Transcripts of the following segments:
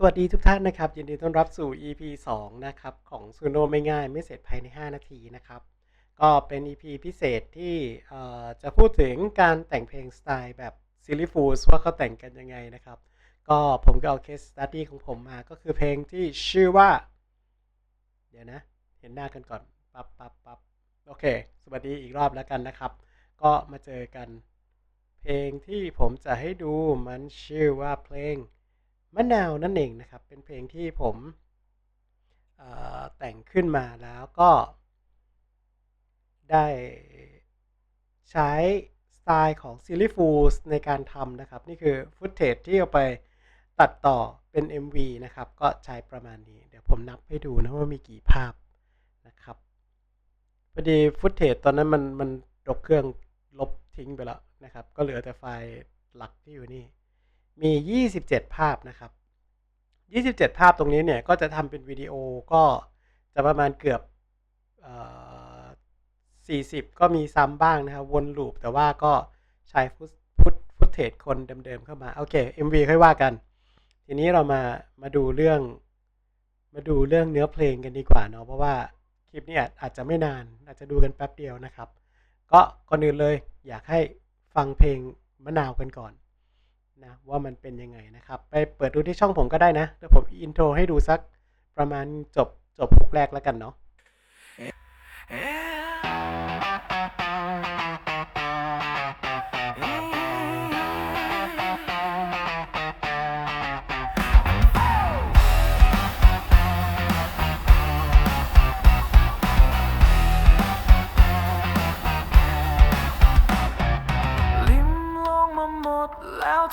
สวัสดีทุกท่านนะครับยินดีต้อนรับสู่ EP 2 นะครับ ของซูโนไม่ง่ายไม่เสร็จภายใน 5 นาทีนะครับ ก็เป็น EP พิเศษที่จะพูดถึงการแต่งเพลงสไตล์แบบซิลิฟูสว่าเขาแต่งกันยังไงนะครับ ก็ผมก็เอาเคสสตัดดี้ของผมมาก็คือเพลงที่ชื่อว่า เดี๋ยวนะ เห็นหน้ากันก่อน ปั๊บปั๊บปั๊บโอเค สวัสดีอีกรอบแล้วกันนะครับ ก็มาเจอกัน เพลงที่ผมจะให้ดูมันชื่อว่าเพลง มะนาวนั่นเองนะครับ เป็นเพลงที่ผมแต่งขึ้นมาแล้วก็ได้ใช้สไตล์ของ s i l l y Fools ในการทำนะครับ นี่คือฟุตเทจที่เอาไปตัดต่อเป็น MV นะครับ ก็ใช้ประมาณนี้ เดี๋ยวผมนับให้ดูนะว่ามีกี่ภาพนะครับพอดีฟุตเทจตอนนั้นมันมันดกเครื่องลบทิ้งไปแล้วนะครับ ก็เหลือแต่ไฟล์หลักที่อยู่นี่ มี 27 ภาพนะครับ 27 ภาพตรงนี้เนี่ยก็จะทำเป็นวิดีโอก็จะประมาณเกือบอ่อ40 ก็มีซ้ำบ้างนะครับ วนลูปแต่ว่าก็ใช้ฟุตฟุตฟุตเทจคนเดิมๆเข้ามา โอเค MV ค่อยว่ากัน ทีนี้เรามามาดูเรื่อง มาดูเรื่องเนื้อเพลงกันดีกว่าเนาะเพราะว่าคลิปนี้อาจจะไม่นานอาจจะดูกันแป๊บเดียวนะครับ ก็ก่อนอื่นเลยอยากให้ฟังเพลงมะนาวกันก่อน นะว่ามันเป็นยังไงนะครับ ไปเปิดดูที่ช่องผมก็ได้นะเดี๋ยวผมอินโทรให้ดูสักประมาณจบจบพุกแรกแล้วกันเนาะ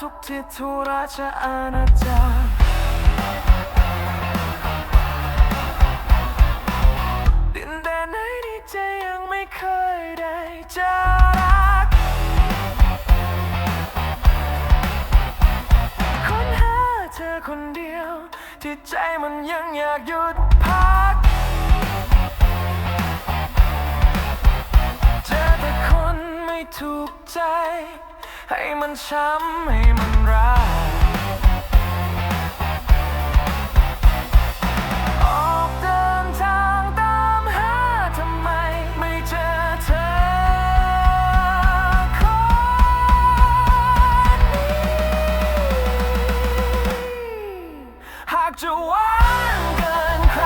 ทุกทิศทุราชอาณาจักรดินแดนไหนที่ใจยังไม่เคยได้เจอรักค้นหาเธอคนเดียว ที่ใจมันยังอยากหยุดพักเจอแต่คนไม่ถูกใจ ให้มันช้ำให้มันร้ายออกเดินทางตามหาทำไมไม่เจอเธอคนนี้หากจะหวานเกินใคร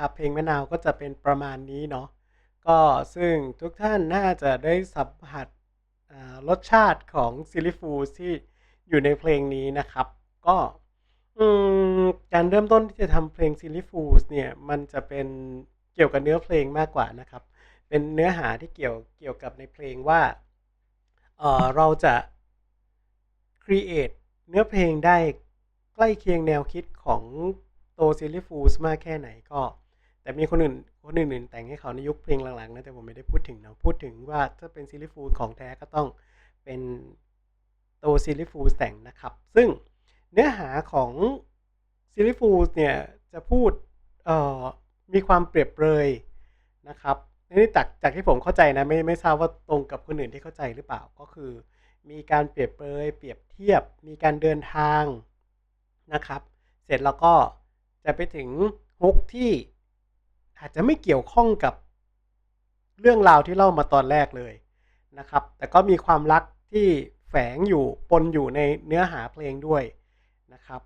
นะครับ เพลงมะนาวก็จะเป็นประมาณนี้เนาะก็ซึ่งทุกท่านน่าจะได้สัมผัสรสชาติของซิลิฟูที่อยู่ในเพลงนี้นะครับ ก็การเริ่มต้นที่จะทำเพลงซิลิฟูสเนี่ย มันจะเป็นเกี่ยวกับเนื้อเพลงมากกว่านะครับ เป็นเนื้อหาที่เกี่ยวเกี่ยวกับในเพลงว่าเเราจะ create เนื้อเพลงได้ใกล้เคียงแนวคิดของโตซิลิฟูสมากแค่ไหนก็ แต่มีคนอื่นคนอื่นๆแต่งให้เขาในยุคเพลงหลังๆนะแต่ผมไม่ได้พูดถึงนะพูดถึงว่าถ้าเป็นซิลิฟูสของแท้ก็ต้องเป็นโตซิลิฟูสแต่งนะครับ ซึ่งเนื้อหาของซิลิฟูสเนี่ยจะพูดเอ่อมีความเปรียบเปรยนะครับนี่จากจากที่ผมเข้าใจนะไม่ไม่ทราบว่าตรงกับคนอื่นที่เข้าใจหรือเปล่าก็คือ มีการเปรียบเปรยเปรียบเทียบ มีการเดินทางนะครับ เสร็จแล้วก็จะไปถึงฮุกที่ อาจจะไม่เกี่ยวข้องกับเรื่องราวที่เล่ามาตอนแรกเลยนะครับ แต่ก็มีความรักที่แฝงอยู่ปนอยู่ในเนื้อหาเพลงด้วยนะครับ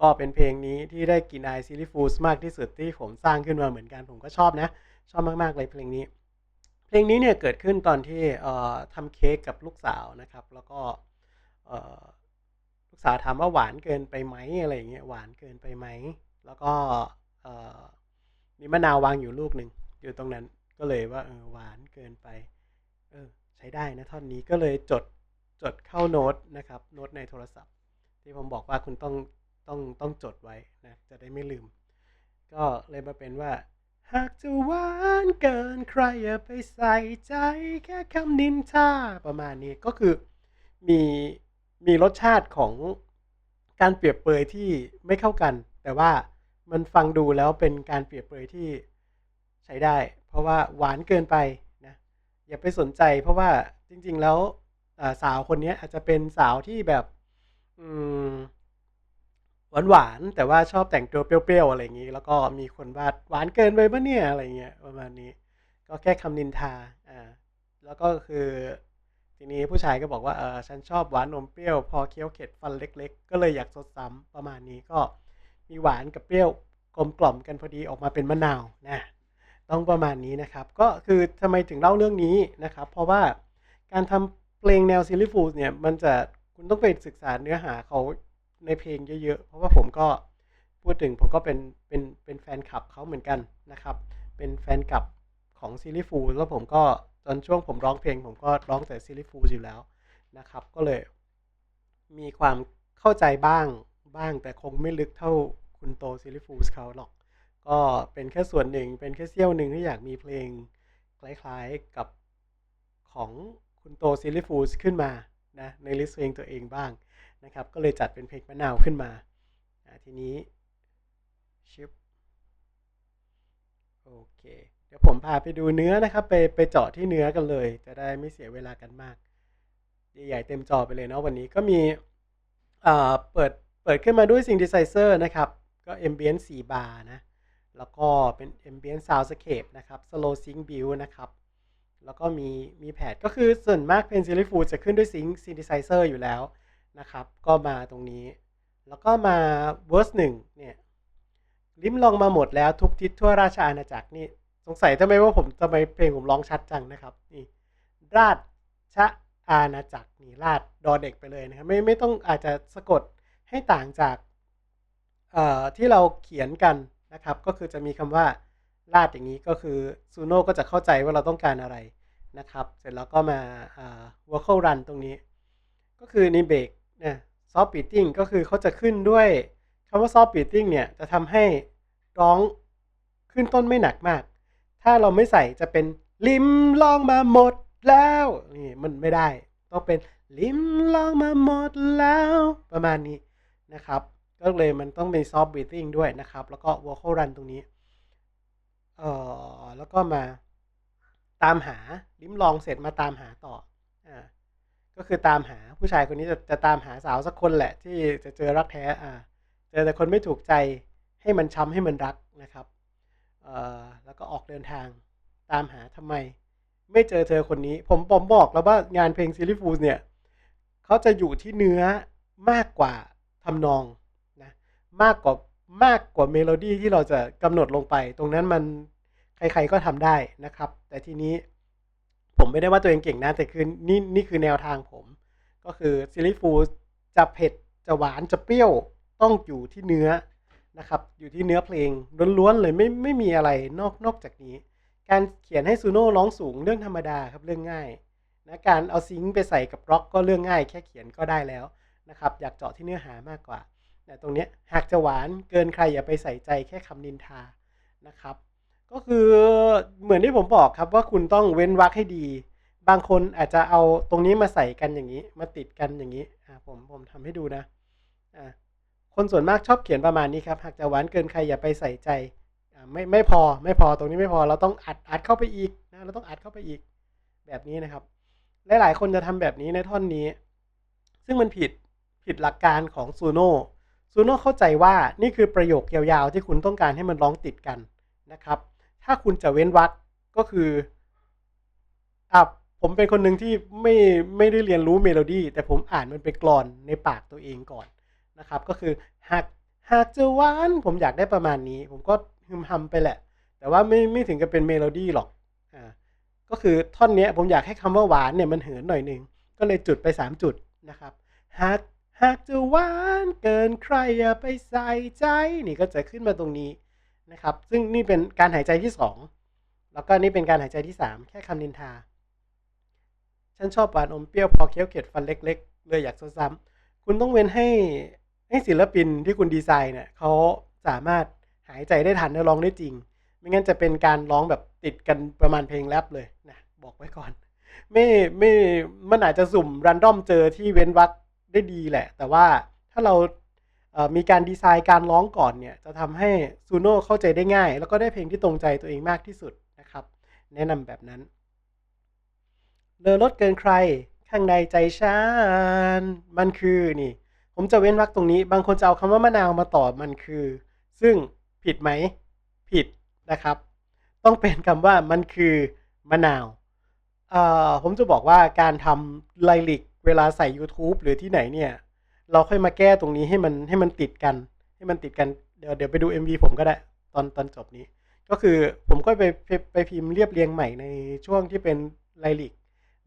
ก็เป็นเพลงนี้ที่ได้กินไอซิลิฟูสมากที่สุดที่ผมสร้างขึ้นมาเหมือนกันผมก็ชอบนะ ชอบมาก ๆ เลยเพลงนี้ เพลงนี้เนี่ยเกิดขึ้นตอนที่ทำเค้กกับลูกสาวนะครับ แล้วก็ลูกสาวถามว่าหวานเกินไปไหมอะไรอย่างเงี้ยหวานเกินไปไหม แล้วก็ มีมะนาววางอยู่ลูกหนึ่งอยู่ตรงนั้นก็เลยว่าเออหวานเกินไป เออ ใช้ได้นะท่อนนี้ก็เลยจดจดเข้าโน้ตนะครับโน้ตในโทรศัพท์ ที่ผมบอกว่าคุณต้องต้องต้องจดไว้นะจะได้ไม่ลืม ก็เลยมาเป็นว่า หากจะหวานเกินใครอย่าไปใส่ใจแค่คำนินทาประมาณนี้ก็คือมีมีรสชาติของการเปรียบเปรยที่ไม่เข้ากัน แต่ว่า มันฟังดูแล้วเป็นการเปรียบเปรยที่ใช้ได้ เพราะว่าหวานเกินไปนะอย่าไปสนใจ เพราะว่าจริง ๆ แล้วสาวคนนี้อาจจะเป็นสาวที่แบบหวานหวานๆแต่ว่าชอบแต่งตัวเปรี้ยวๆอะไรอย่างนี้ แล้วก็มีคนว่าหวานเกินไปปะเนี่ยอะไรเงี้ยประมาณนี้ ก็แค่คำนินทาอ่าแล้วก็คือทีนี้ผู้ชายก็บอกว่าเออฉันชอบหวานนมเปรี้ยว พอเคี้ยวเข็ดฟันเล็ก ๆ ก็เลยอยากสดซ้ำประมาณนี้ก็ มีหวานกับเปรี้ยวกลมกล่อมกันพอดีออกมาเป็นมะนาวนะต้องประมาณนี้นะครับ ก็คือทำไมถึงเล่าเรื่องนี้นะครับ เพราะว่าการทำเพลงแนวซิลลี่ฟูลเนี่ยมันจะคุณต้องไปศึกษาเนื้อหาเขาในเพลงเยอะๆ เพราะว่าผมก็พูดถึงผมก็เป็นเป็นเป็นแฟนคลับเขาเหมือนกันนะครับ เป็นแฟนคลับของซิลลี่ฟูลแล้วผมก็ตอนช่วงผมร้องเพลง ผมก็ร้องแต่ซิลลี่ฟูลอยู่แล้วนะครับ ก็เลยมีความเข้าใจบ้าง บ้าง แต่คงไม่ลึกเท่าคุณโตซิลลี่ฟูลเขาหรอก ก็เป็นแค่ส่วนหนึ่ง เป็นแค่เสี้ยวหนึ่งที่อยากมีเพลงคล้ายๆกับของคุณโตซิลลี่ฟูลขึ้นมานะในลิสต์เพลงตัวเองบ้างนะครับ ก็เลยจัดเป็นเพลงมะนาวขึ้นมาทีนี้ชิปโอเค เดี๋ยวผมพาไปดูเนื้อนะครับ ไปไปเจาะที่เนื้อกันเลย จะได้ไม่เสียเวลากันมาก ใหญ่ๆเต็มจอไปเลยเนาะวันนี้ก็มีอ่าเปิด เปิดขึ้นมาด้วย Synthesizer นะครับ ก็ Ambient 4 บาร์นะ แล้วก็เป็น Ambient Soundscape นะครับ Slow Sync Build นะครับ แล้วก็มีมีแพดก็คือส่วนมากเพนซิลิฟูจะขึ้นด้วย Sync Synthesizer อยู่แล้วนะครับ ก็มาตรงนี้ แล้วก็มา Verse 1เนี่ยลิ้มลองมาหมดแล้วทุกทิศทั่วราชอาณาจักรนี่สงสัยทำไมว่าผมทำไมเพลงผมร้องชัดจังนะครับนี่ราชอาณาจักรนี่ราดดอเด็กไปเลยนะครับไม่ไม่ต้องอาจจะสะกด ให้ต่างจากที่เราเขียนกันนะครับ ก็คือจะมีคำว่าราดอย่างนี้ก็คือซูโน่ก็จะเข้าใจว่าเราต้องการอะไรนะครับ เสร็จแล้วก็มาอ่า vocal run ตรงนี้ ก็คือในเบรกเนี่ย soft beating ก็คือเขาจะขึ้นด้วยคำว่า soft beating เนี่ย จะทำให้ร้องขึ้นต้นไม่หนักมาก ถ้าเราไม่ใส่จะเป็นลิมลองมาหมดแล้วนี่มันไม่ได้ ต้องเป็นลิมลองมาหมดแล้ว ประมาณนี้ นะครับ ก็เลยมันต้องเป็น soft beating ด้วยนะครับ แล้วก็ vocal run ตรงนี้ เอ่อ แล้วก็มาตามหาลิมลองเสร็จมาตามหาต่อ อ่า ก็คือตามหาผู้ชายคนนี้จะจะตามหาสาวสักคนแหละ ที่จะเจอรักแท้ อ่า เจอแต่คนไม่ถูกใจให้มันช้ำให้มันรักนะครับ เอ่อ แล้วก็ออกเดินทางตามหาทำไม ไม่เจอเธอคนนี้ ผมผมบอกแล้วว่างานเพลงซิลลี่ฟูลเนี่ยเขาจะอยู่ที่เนื้อมากกว่า ทำนองนะมากกว่ามากกว่าเมโลดี้ที่เราจะกำหนดลงไป ตรงนั้นมันใครๆก็ทำได้นะครับ แต่ทีนี้ผมไม่ได้ว่าตัวเองเก่งนะแต่คือนี่นี่คือแนวทางผม ก็คือซิลลี่ฟูจะเผ็ดจะหวานจะเปรี้ยวต้องอยู่ที่เนื้อนะครับอยู่ที่เนื้อเพลงล้วนๆเลยไม่ไม่มีอะไรนอกนอกจากนี้ การเขียนให้ซูโน่ร้องสูงเรื่องธรรมดาครับเรื่องง่ายนะการเอาซิงค์ไปใส่กับร็อกก็เรื่องง่าย แค่เขียนก็ได้แล้ว นะครับอยากเจาะที่เนื้อหามากกว่าแต่ตรงนี้หากจะหวานเกินใครอย่าไปใส่ใจแค่คำนินทานะครับ ก็คือเหมือนที่ผมบอกครับว่าคุณต้องเว้นวรรคให้ดี บางคนอาจจะเอาตรงนี้มาใส่กันอย่างนี้ มาติดกันอย่างนี้ผมผมทำให้ดูนะคนส่วนมากชอบเขียนประมาณนี้ครับหากจะหวานเกินใครอย่าไปใส่ใจไม่ไม่พอไม่พอตรงนี้ไม่พอเราต้องอัดอัดเข้าไปอีกนะเราต้องอัดเข้าไปอีกแบบนี้นะครับ หลายๆ คนจะทำแบบนี้ในท่อนนี้ ซึ่งมันผิด ผิดหลักการของซูโน่ซูโน่เข้าใจว่านี่คือประโยคยาวๆ ที่คุณต้องการให้มันร้องติดกันนะครับ ถ้าคุณจะเว้นวรรคก็คืออะผมเป็นคนหนึ่งที่ไม่ไม่ได้เรียนรู้เมโลดี้แต่ผมอ่านมันเป็นกลอนในปากตัวเองก่อนนะครับ ก็คือหากหากจะวานผมอยากได้ประมาณนี้ ผมก็ฮึมฮัมไปแหละ แต่ว่าไม่ไม่ถึงกับเป็นเมโลดี้หรอกอ่าก็คือท่อนนี้ผมอยากให้คำว่าหวานเนี่ยมันเหินหน่อยหนึ่งก็เลยจุดไป 3 จุดนะครับหาก หากจะหวานเกินใครอย่าไปใส่ใจ นี่ก็จะขึ้นมาตรงนี้นะครับ ซึ่งนี่เป็นการหายใจที่ 2 แล้วก็นี่เป็นการหายใจที่ 3 แค่คำนินทา ฉันชอบหวานอมเปรี้ยวพอเคี้ยวเข็ดฟันเล็ก ๆ เลยอยากซ้ำๆคุณต้องเว้นให้ให้ศิลปินที่คุณดีไซน์เนี่ยเขาสามารถหายใจได้ทันและร้องได้จริง ไม่งั้นจะเป็นการร้องแบบติดกันประมาณเพลงแรปเลยนะบอกไว้ก่อน ไม่ไม่มันอาจจะสุ่มรันดอมเจอที่เว้นวรรค ได้ดีแหละ แต่ว่าถ้าเรามีการดีไซน์การร้องก่อนเนี่ย จะทำให้ซูโน่เข้าใจได้ง่าย แล้วก็ได้เพลงที่ตรงใจตัวเองมากที่สุดนะครับ แนะนำแบบนั้นเลอรถเกินใคร ข้างในใจฉันมันคือนี่ ผมจะเว้นวรรคตรงนี้ บางคนจะเอาคำว่ามะนาวมาต่อมันคือ ซึ่งผิดไหม ผิดนะครับ ต้องเป็นคำว่ามันคือมะนาวผมจะบอกว่าการทำไลลิก เวลาใส่ YouTube หรือที่ไหนเนี่ย เราค่อยมาแก้ตรงนี้ให้มันให้มันติดกัน ให้มันติดกันเดี๋ยวเดี๋ยวไปดู MV ผมก็ได้ตอนตอนจบนี้ ก็คือผมก็ไปไปไปพิมพ์เรียบเรียงใหม่ในช่วงที่เป็นไลลิก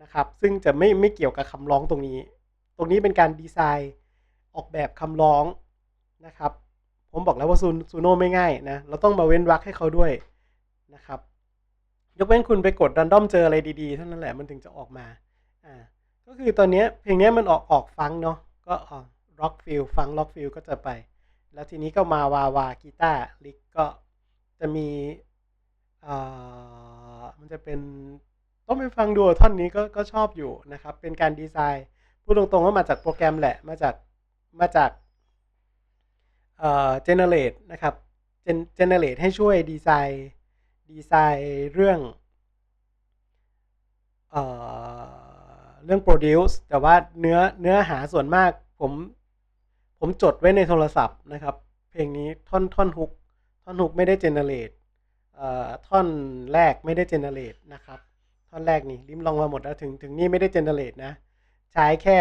นะครับ ซึ่งจะไม่ไม่เกี่ยวกับคำร้องตรงนี้ ตรงนี้เป็นการดีไซน์ออกแบบคำร้องนะครับ ผมบอกแล้วว่าซูซูโน่ไม่ง่ายนะ เราต้องมาเว้นวรรคให้เขาด้วยนะครับ ยกเว้นคุณไปกดรันดอมเจออะไรดีๆ เท่านั้นแหละมันถึงจะออกมา อ่า ก็คือตอนนี้เพลงนี้มันออกออกฟังเนาะก็ออกร็อกฟิลฟังร็อกฟิลก็จะไป แล้วทีนี้ก็มาวาวากีตาร์ลิกก็จะมีอ่ามันจะเป็นต้องไปฟังดูท่อนนี้ก็ก็ชอบอยู่นะครับ เป็นการดีไซน์พูดตรงๆว่ามาจากโปรแกรมแหละมาจากมาจากเอ่อ generate นะครับ gen- generate ให้ช่วยดีไซน์ดีไซน์เรื่องเอ่อ เรื่อง produce แต่ว่าเนื้อเนื้อหาส่วนมากผมผมจดไว้ในโทรศัพท์นะครับ เพลงนี้ท่อนท่อนฮุกท่อนฮุกไม่ได้ generate เอ่อท่อนแรกไม่ได้ generate นะครับ ท่อนแรกนี่ริมลองมาหมดแล้วถึงถึงนี่ไม่ได้ generate นะ ใช้แค่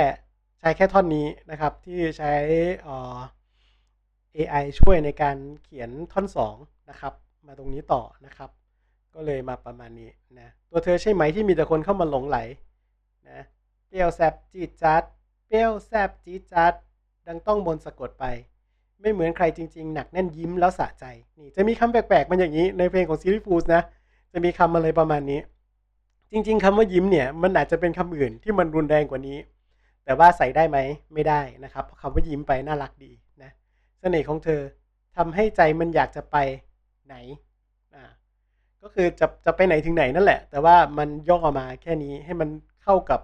ใช้แค่ท่อนนี้นะครับ ที่ใช้เอ่อ AI ช่วยในการเขียนท่อน 2 นะครับ มาตรงนี้ต่อนะครับ ก็เลยมาประมาณนี้นะตัวเธอใช่ไหมที่มีแต่คนเข้ามาหลงไหล เปรี้ยวแซบจีดจัด เปรี้ยวแซบจีดจัด ดังต้องบนสะกดไป ไม่เหมือนใครจริง ๆ หนักแน่นยิ้มแล้วสะใจ นี่จะมีคำแปลกๆ มันอย่างนี้ในเพลงของซีรีส์ฟูสนะ จะมีคำอะไรประมาณนี้ จริง ๆคำว่ายิ้มเนี่ย มันอาจจะเป็นคำอื่นที่มันรุนแรงกว่านี้ แต่ว่าใส่ได้ไหม ไม่ได้นะครับเพราะคำว่ายิ้มไปน่ารักดีนะ เสน่ห์ของเธอทำให้ใจมันอยากจะไปไหน อ่า ก็คือจะจะไปไหนถึงไหนนั่นแหละ แต่ว่ามันย่อมาแค่นี้ให้มันเข้ากับ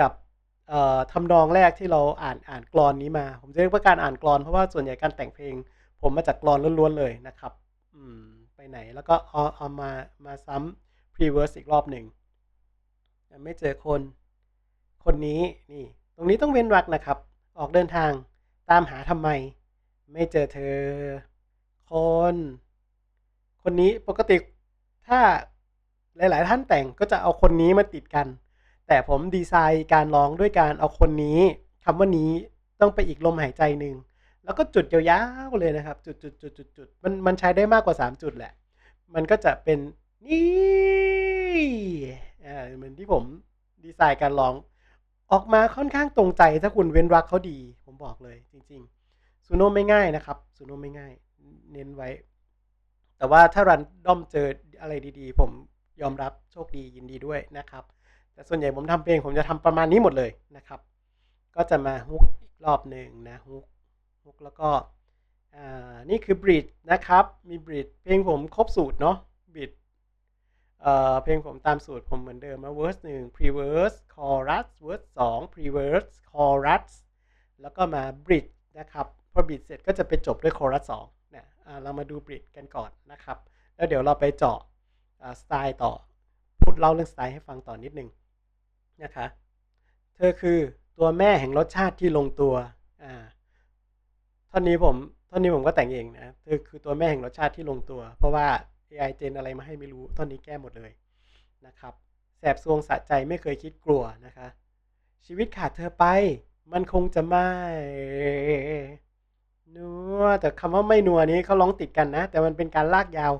กับทำนองแรกที่เราอ่านอ่านกรอนนี้มา ผมจะเรียกว่าการอ่านกรอนเพราะว่าส่วนใหญ่การแต่งเพลง ผมมาจากกรอนล้วนๆเลยนะครับ อืมไปไหนแล้วก็เอาเอามามาซ้ำ pre-verse อีกรอบหนึ่งไม่เจอคนคนนี้นี่ ตรงนี้ต้องเว้นวรรคนะครับ ออกเดินทางตามหาทำไม ไม่เจอเธอ คน คนนี้ปกติถ้าหลาย ๆ ท่านแต่งก็จะเอาคนนี้มาติดกัน แต่ผมดีไซน์การร้องด้วยการเอาคนนี้คำว่านี้ต้องไปอีกลมหายใจหนึ่งแล้วก็จุดยาวๆเลยนะครับ จุดจุดจุดจุดจุดมันมันใช้ได้มากกว่า 3 จุดแหละ มันก็จะเป็นนี่อ่าเหมือนที่ผมดีไซน์การร้องออกมาค่อนข้างตรงใจถ้าคุณเว้นรรคเขาดี ผมบอกเลยจริงๆซูโน่ไม่ง่ายนะครับซูโน่ไม่ง่าย เน้นไว้ แต่ว่าถ้ารันด้อมเจออะไรดีๆ ผมยอมรับโชคดียินดีด้วยนะครับ แต่ส่วนใหญ่ผมทำเพลงผมจะทำประมาณนี้หมดเลยนะครับ ก็จะมาฮุกอีกรอบหนึ่งนะฮุกฮุกแล้วก็นี่คือบริดนะครับ มีบริดเพลงผมครบสูตรเนาะบริดเพลงผมตามสูตรผมเหมือนเดิมนะ verse หนึ่ง pre verse chorus verse สสอง pre verse chorus แล้วก็มา bridge นะครับ พอ bridge เสร็จก็จะไปจบด้วย chorus สองนะอ่าเรามาดู bridge กันก่อนนะครับ แล้วเดี๋ยวเราไปเจาะสไตล์ต่อ พูดเล่าเรื่องสไตล์ให้ฟังต่อนิดนึง นะคะ เธอคือตัวแม่แห่งรสชาติที่ลงตัว อ่าท่อนนี้ผมท่อนนี้ผมก็แต่งเองนะเธอคือตัวแม่แห่งรสชาติที่ลงตัว เพราะว่า AI เจนอะไรมาให้ไม่รู้ท่อนนี้แก้หมดเลยนะครับ แสบซวงสะใจไม่เคยคิดกลัวนะคะ ชีวิตขาดเธอไป มันคงจะไม่นัวแต่คำว่าไม่นัวนี้เขาร้องติดกันนะ แต่มันเป็นการลากยาว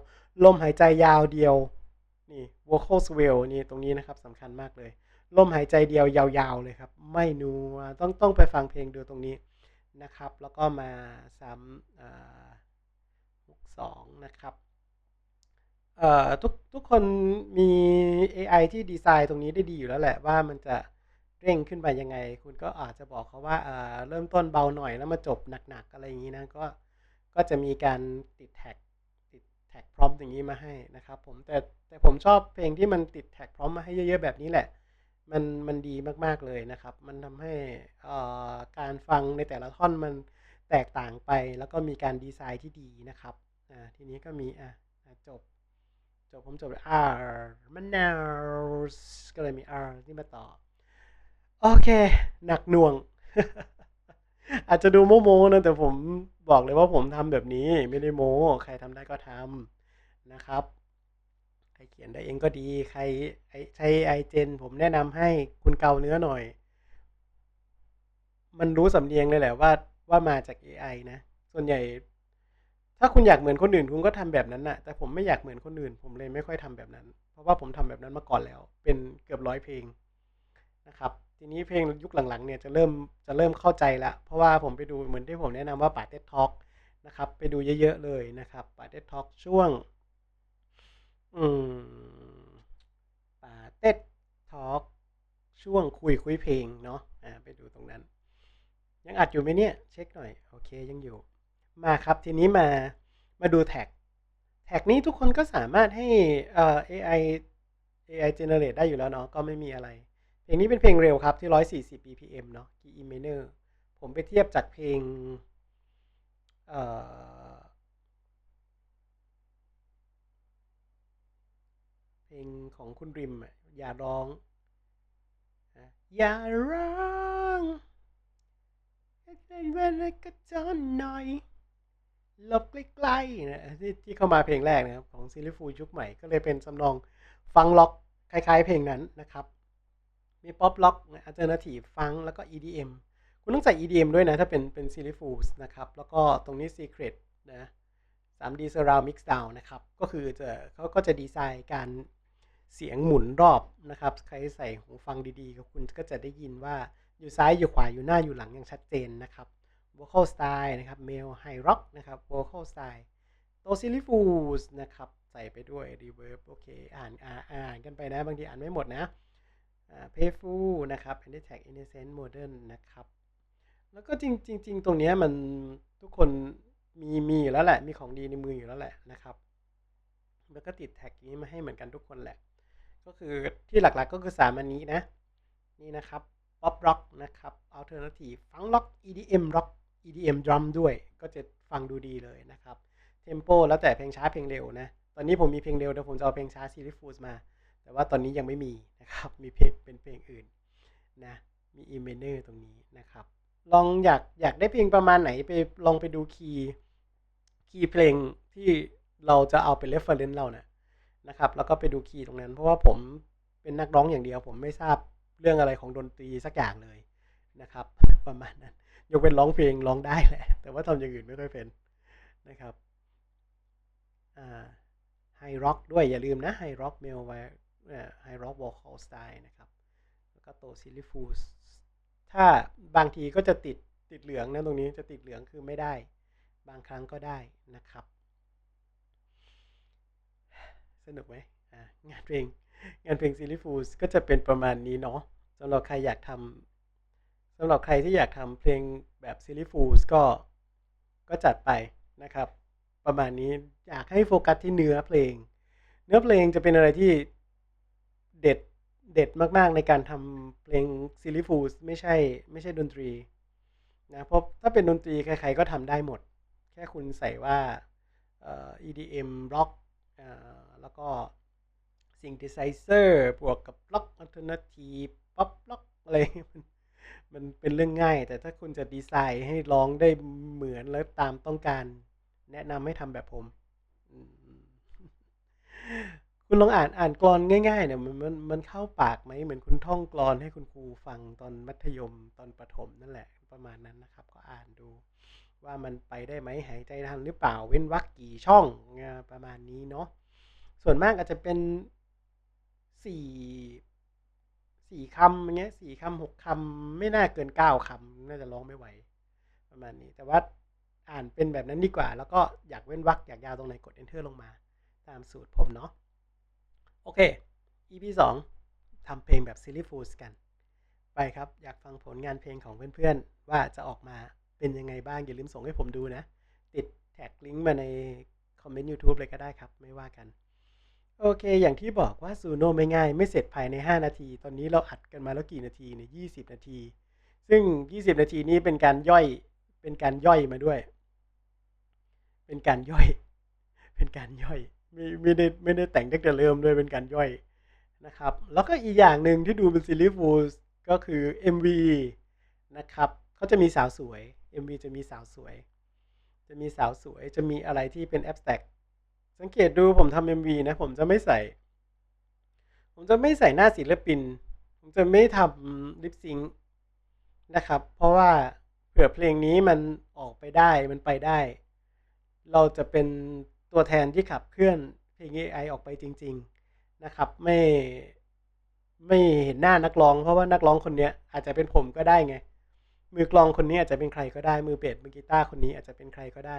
ลมหายใจยาวเดียว นี่ vocal swell นี่ตรงนี้นะครับสำคัญมากเลย ลมหายใจเดียวยาวๆเลยครับ ไม่นัวต้องต้องไปฟังเพลงดูตรงนี้นะครับ แล้วก็มาซ้ำอ่าฮุกสองนะครับทุกทุกคนมี AI ที่ดีไซน์ตรงนี้ได้ดีอยู่แล้วแหละว่ามันจะเร่งขึ้นไปยังไง คุณก็อาจจะบอกเขาว่าเเริ่มต้นเบาหน่อยแล้วมาจบหนักๆ อะไรอย่างนี้นะก็ก็จะมีการติดแท็กติดแท็กพร้อมอย่างนี้มาให้นะครับผมแต่แต่ผมชอบเพลงที่มันติดแท็กพร้อมมาให้เยอะๆแบบนี้แหละ มันมันดีมากๆเลยนะครับ มันทำให้การฟังในแต่ละท่อนมันแตกต่างไป แล้วก็มีการดีไซน์ที่ดีนะครับอ่าทีนี้ก็มีอะจบ จบผมจบ R มัน now ก็เลยมี R ที่มาต่อ โอเค หนักหน่วง อาจจะดูโมโมๆนะแต่ผมบอกเลยว่าผมทำแบบนี้ไม่ได้โม ใครทำได้ก็ทำนะครับ ครเขียนได้เองก็ดี ใครใช้ไอเจน ผมแนะนำให้คุณเกาเนื้อหน่อย มันรู้สำเนียงเลยแหละว่าว่ามาจาก AI นะ ส่วนใหญ่ ถ้าคุณอยากเหมือนคนอื่น คุณก็ทำแบบนั้นน่ะ แต่ผมไม่อยากเหมือนคนอื่น ผมเลยไม่ค่อยทำแบบนั้น เพราะว่าผมทำแบบนั้นมาก่อนแล้ว เป็นเกือบร้อยเพลงนะครับ ทีนี้เพลงยุคหลังๆ เนี่ยจะเริ่มจะเริ่มเข้าใจละ เพราะว่าผมไปดูเหมือนที่ผมแนะนำว่าป่าเต็ดท็อกนะครับ ไปดูเยอะๆเลยนะครับป่าเต็ดท็อกช่วง อืมป่าเต็ดท็อกช่วงคุยคุยเพลงเนาะอ่าไปดูตรงนั้น ยังอัดอยู่ไหมเนี่ย เช็คหน่อย โอเคยังอยู่ มาครับทีนี้มามาดูแท็ก แท็กนี้ทุกคนก็สามารถให้เอ่อ AI AI generate ได้อยู่แล้วเนาะก็ไม่มีอะไร เพลงนี้เป็นเพลงเร็วครับ ที่ 140 BPM เนาะ Key E minor ผมไปเทียบจากเพลงเอ่อ เพลงของคุณริมอะอย่าร้องนะอย่าร้องเป็นเวลาก็จอนหน่อยหลบใกล้ๆนะที่ที่เข้ามาเพลงแรกนะครับ ของซิลิฟูยุคใหม่ก็เลยเป็นสำนองฟังล็อกคล้ายๆเพลงนั้นนะครับ มีป๊อปล็อกอัลเทอร์เนทีฟฟังแล้วก็ EDM คุณต้องใส่ EDM ด้วยนะ ถ้าเป็นเป็นซิลิฟูสนะครับ แล้วก็ตรงนี้ Secret นะ 3D Surround Mix Down นะครับ ก็คือจะเขาก็จะดีไซน์การ เสียงหมุนรอบนะครับ ใครใส่หูฟังดีๆก็คุณก็จะได้ยินว่าอยู่ซ้ายอยู่ขวาอยู่หน้าอยู่หลังอย่างชัดเจนนะครับ vocal style นะครับ male high rock นะครับ vocal style โตซิลิฟูสนะครับ ใส่ไปด้วย reverb โอเค อ่านอ่านอ่านกันไปนะ บางทีอ่านไม่หมดนะอ่า playful นะครับ a n t i tag innocent modern นะครับ แล้วก็จริงจริงๆตรงนี้มันทุกคนมีมีอยู่แล้วแหละ มีของดีในมืออยู่แล้วแหละนะครับ แล้วก็ติดแท็กนี้มาให้เหมือนกันทุกคนแหละ ก็คือที่หลักๆก็คือสามอันนี้นะ นี่นะครับ pop rock นะครับ alternative funk rock EDM rock EDM drum ด้วย ก็จะฟังดูดีเลยนะครับ tempo แล้วแต่เพลงช้าเพลงเร็วนะ ตอนนี้ผมมีเพลงเร็วเดี๋ยวผมจะเอาเพลงช้าซีรีส์ฟูสมา แต่ว่าตอนนี้ยังไม่มีนะครับ มีเพลงเป็นเพลงอื่นนะ มี e minor ตรงนี้นะครับ ลองอยากอยากได้เพลงประมาณไหนไปลองไปดูคีย์คีย์เพลงที่เราจะเอาเป็น reference เรานะ นะครับ แล้วก็ไปดูคีย์ตรงนั้น เพราะว่าผมเป็นนักร้องอย่างเดียว ผมไม่ทราบเรื่องอะไรของดนตรีสักอย่างเลยนะครับ ประมาณนั้นยกเป็นร้องเพลงร้องได้แหละ แต่ว่าทำอย่างอื่นไม่ค่อยเป็นนะครับไฮร็อกด้วยอย่าลืมนะไฮร็อกเมลไวไฮร็อกวอลคอลสไตล์นะครับแล้วก็โตซิลิฟูสถ้าบางทีก็จะติดติดเหลืองนะตรงนี้จะติดเหลืองคือไม่ได้ บางครั้งก็ได้นะครับ สนุกไหมงานเพลงงานเพลงซิลิฟูสก็จะเป็นประมาณนี้เนาะสำหรับใครอยากทำสำหรับใครที่อยากทำเพลงแบบซิลิฟูสก็ก็จัดไปนะครับ ประมาณนี้อยากให้โฟกัสที่เนื้อเพลง เนื้อเพลงจะเป็นอะไรที่เด็ดเด็ดมากๆในการทำเพลงซิลิฟูสไม่ใช่ไม่ใช่ดนตรีนะเพราะถ้าเป็นดนตรีใครๆก็ทำได้หมด แค่คุณใส่ว่า EDM rock เอ่อ แล้วก็ synthesizer บวกกับ rock alternative pop rock อะไร มันมันเป็นเรื่องง่าย แต่ถ้าคุณจะดีไซน์ให้ร้องได้เหมือนและตามต้องการ แนะนำให้ทำแบบผม คุณลองอ่านอ่านกลอนง่าย ๆ เนี่ยมันมันมันเข้าปากไหมเหมือนคุณท่องกลอนให้คุณครูฟังตอนมัธยมตอนประถมนั่นแหละ ประมาณนั้นนะครับ ก็อ่านดูว่ามันไปได้ไหมหายใจทันหรือเปล่าเว้นวรรคกี่ช่องประมาณนี้เนาะ ส่วนมากอาจจะเป็นสี่สี่คำอย่างเงี้ยสี่คำหกคำไม่น่าเกินเก้าคำน่าจะร้องไม่ไหว ประมาณนี้ แต่ว่าอ่านเป็นแบบนั้นดีกว่า แล้วก็อยากเว้นวรรคอยากยาวตรงไหนกด enter ลงมา ตามสูตรผมเนาะโอเค EP สองทำเพลงแบบ Silly Fools กัน ไปครับ อยากฟังผลงานเพลงของเพื่อนๆ ว่าจะออกมาเป็นยังไงบ้าง อย่าลืมส่งให้ผมดูนะ ติดแท็กลิงก์มาในคอมเมนต์ YouTube เลยก็ได้ครับ ไม่ว่ากัน โอเค อย่างที่บอกว่าซูโน่ไม่ง่าย ไม่เสร็จภายใน 5 นาที ตอนนี้เราอัดกันมาแล้วกี่นาทีเนี่ย20นาที ซึ่ง 20 นาทีนี้เป็นการย่อย เป็นการย่อยมาด้วย เป็นการย่อย เป็นการย่อยไม่ไม่ได้ไม่ได้แต่งตั้งแต่เริ่มด้วยเป็นการย่อยนะครับ แล้วก็อีกอย่างหนึ่งที่ดูเป็นซีรีส์ฟูลก็คือ MV นะครับเขาจะมีสาวสวย MV จะมีสาวสวย จะมีสาวสวย จะมีอะไรที่เป็นแอบสแต็ก สังเกตดูผมทำ MV นะ ผมจะไม่ใส่ ผมจะไม่ใส่หน้าศิลปิน ผมจะไม่ทำลิปซิงนะครับ เพราะว่าเผื่อเพลงนี้มันออกไปได้มันไปได้ เราจะเป็นตัวแทนที่ขับเคลื่อนเพลง AI ออกไปจริง ๆนะครับไม่ไม่เห็นหน้านักร้อง เพราะว่านักร้องคนเนี้ยอาจจะเป็นผมก็ได้ไง มือกลองคนนี้อาจจะเป็นใครก็ได้มือเบสมือกีตาร์คนนี้อาจจะเป็นใครก็ได้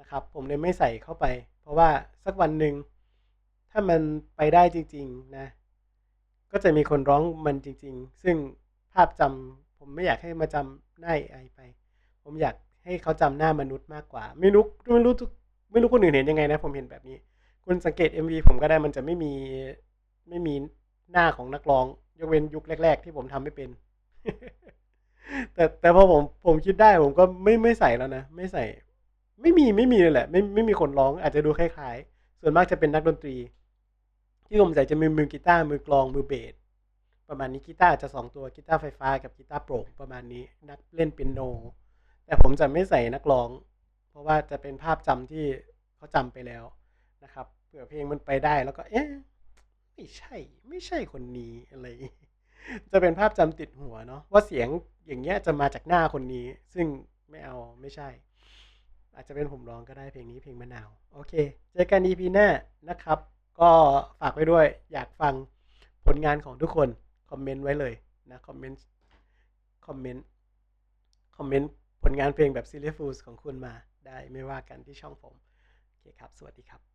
นะครับ ผมเลยไม่ใส่เข้าไป เพราะว่าสักวันหนึ่งถ้ามันไปได้จริง ๆ นะ ก็จะมีคนร้องมันจริง ๆ ซึ่งภาพจำผมไม่อยากให้มาจำหน้า AI ไป ผมอยากให้เขาจำหน้ามนุษย์มากกว่า ไม่รู้ไม่รู้ทุกไม่รู้คนอื่นเห็นยังไงนะ ผมเห็นแบบนี้ คุณสังเกต MV ผมก็ได้มันจะไม่มีไม่มีหน้าของนักร้อง ยกเว้นยุคแรก ๆ ที่ผมทำไม่เป็น แต่แต่พอผมผมคิดได้ผมก็ไม่ไม่ใส่แล้วนะ ไม่ใส่ ไม่มีไม่มีเลยแหละ ไม่ไม่มีคนร้องอาจจะดูคล้ายๆ ส่วนมากจะเป็นนักดนตรี ที่ผมใส่จะมีมือกีตาร์มือกลองมือเบสประมาณนี้กีตาร์อาจจะสองตัวกีตาร์ไฟฟ้ากับกีตาร์โปร่งประมาณนี้นักเล่นเปียโน แต่ผมจะไม่ใส่นักร้อง เพราะว่าจะเป็นภาพจำที่เขาจำไปแล้วนะครับเผื่อเพลงมันไปได้แล้วก็เอ๊ะไม่ใช่ ไม่ใช่คนนี้อะไร จะเป็นภาพจำติดหัวเนาะว่าเสียงอย่างเงี้ยจะมาจากหน้าคนนี้ ซึ่งไม่เอาไม่ใช่ อาจจะเป็นผมร้องก็ได้เพลงนี้เพลงมะนาว โอเค เจอกัน EP หน้านะครับ ก็ฝากไว้ด้วยอยากฟังผลงานของทุกคน คอมเมนต์ไว้เลยนะคอมเมนต์คอมเมนต์คอมเมนต์ผลงานเพลงแบบซีรีส์ฟูลของคุณมาได้ไม่ว่ากันที่ช่องผม โอเคครับ สวัสดีครับ